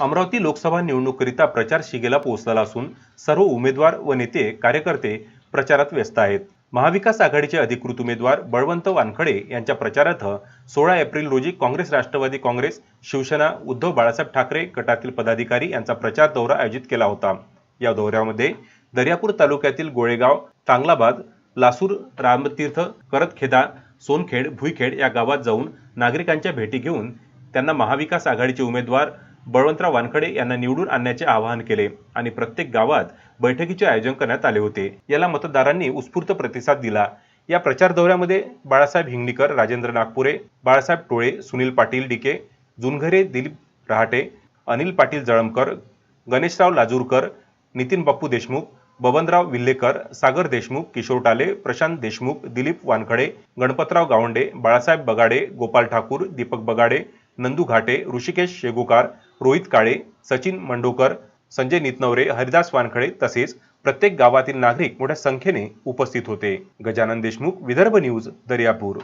अमरावती लोकसभा निवडणुकीकरिता प्रचार शिगेला पोहोचलेला असून सर्व उमेदवार व नेते कार्यकर्ते प्रचारात व्यस्त आहेत. महाविकास आघाडीचे अधिकृत उमेदवार बळवंत वानखडे यांच्या प्रचारार्थ सोळा एप्रिल रोजी काँग्रेस राष्ट्रवादी काँग्रेस शिवसेना उद्धव बाळासाहेब ठाकरे गटातील पदाधिकारी यांचा प्रचार दौरा आयोजित केला होता. या दौऱ्यामध्ये दर्यापूर तालुक्यातील गोळेगाव तांगलाबाद लासूर रामतीर्थ करतखेदा सोनखेड भुईखेड या गावात जाऊन नागरिकांच्या भेटी घेऊन त्यांना महाविकास आघाडीचे उमेदवार बळवंतराव वानखडे यांना निवडून आणण्याचे आवाहन केले आणि प्रत्येक गावात बैठकीचे आयोजन करण्यात आले होते. याला मतदारांनी उत्स्फूर्त प्रतिसाद दिला. या प्रचार दौऱ्यामध्ये बाळासाहेब हिंगणीकर राजेंद्र नागपुरे बाळासाहेब टोळे सुनील पाटील डिके जुनघरे दिलीप रहाटे अनिल पाटील जळमकर गणेशराव लाजूरकर नितीन बाप्पू देशमुख बबनराव विल्हेकर सागर देशमुख किशोर टाले प्रशांत देशमुख दिलीप वानखडे गणपतराव गावंडे बाळासाहेब बगाडे गोपाल ठाकूर दीपक बगाडे नंदू घाटे ऋषिकेश शेगुकार रोहित काळे सचिन मंडोकर संजय नितनवरे हरिदास वानखडे तसेच प्रत्येक गावातील नागरिक मोठ्या संख्येने उपस्थित होते. गजानन देशमुख विदर्भ न्यूज दर्यापूर.